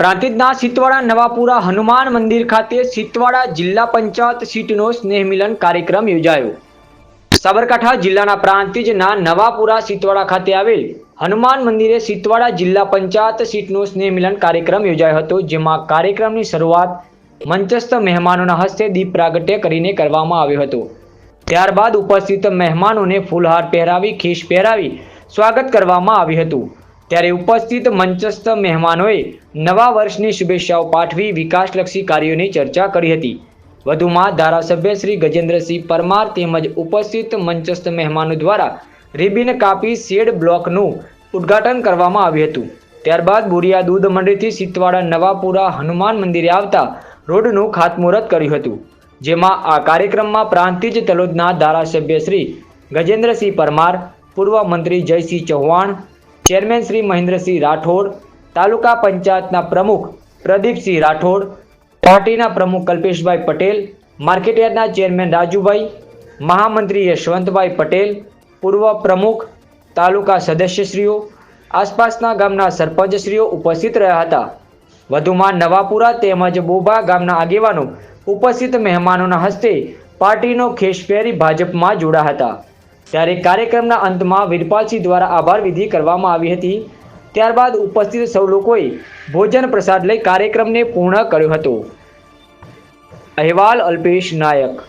પ્રાંતિજના સિતવાડા નવાપુરા હનુમાન મંદિર ખાતે સિતવાડા જિલ્લા પંચાયત સીટનો સ્નેહ મિલન કાર્યક્રમ યોજાયો. સાબરકાંઠા જિલ્લાના પ્રાંતિજના નવાપુરા સિતવાડા ખાતે આવેલ હનુમાન મંદિરે સિતવાડા જિલ્લા પંચાયત સીટનો સ્નેહ મિલન કાર્યક્રમ યોજાયો હતો, જેમાં કાર્યક્રમની શરૂઆત મંચસ્થ મહેમાનોના હસ્તે દીપ પ્રાગટ્ય કરીને કરવામાં આવ્યો હતો. ત્યારબાદ ઉપસ્થિત મહેમાનોને ફૂલહાર પહેરાવી ખીશ પહેરાવી સ્વાગત કરવામાં આવ્યું હતું. ત્યારે ઉપસ્થિત મંચસ્થ મહેમાનોએ નવા વર્ષની શુભેચ્છાઓ પાઠવી વિકાસલક્ષી કાર્યોની ચર્ચા કરી હતી. વધુમાં ધારાસભ્ય શ્રી ગજેન્દ્રસિંહ પરમાર તેમજ ઉપસ્થિત મંચસ્થ મહેમાનો દ્વારા રિબિન કાપી શેડ બ્લોકનું ઉદ્ઘાટન કરવામાં આવ્યું હતું. ત્યારબાદ બોરિયા દૂધ મંડળીથી સિતવાડા નવાપુરા હનુમાન મંદિરે આવતા રોડનું ખાતમુહૂર્ત કર્યું હતું. જેમાં આ કાર્યક્રમમાં પ્રાંતિજ તલોદના ધારાસભ્ય શ્રી ગજેન્દ્રસિંહ પરમાર, પૂર્વ મંત્રી જયસિંહ ચૌહાણ ચેરમેન શ્રી મહેન્દ્રસિંહ રાઠોડ, તાલુકા પંચાયતના પ્રમુખ પ્રદીપસિંહ રાઠોડ, પાર્ટીના પ્રમુખ કલ્પેશભાઈ પટેલ, માર્કેટયાર્ડના ચેરમેન રાજુભાઈ, મહામંત્રી યશવંતભાઈ પટેલ, પૂર્વ પ્રમુખ તાલુકા સદસ્યશ્રીઓ, આસપાસના ગામના સરપંચશ્રીઓ ઉપસ્થિત રહ્યા હતા. વધુમાં નવાપુરા તેમજ બોભા ગામના આગેવાનો ઉપસ્થિત મહેમાનોના હસ્તે પાર્ટીનો ખેસ પહેરી ભાજપમાં જોડા હતા. ત્યારે કાર્યક્રમના અંતમાં વીરપાલસિંહ દ્વારા આભાર વિધિ કરવામાં આવી હતી. ત્યારબાદ ઉપસ્થિત સૌ લોકોએ ભોજન પ્રસાદ લઈ કાર્યક્રમને પૂર્ણ કર્યો હતો. અહેવાલ અલ્પેશ નાયક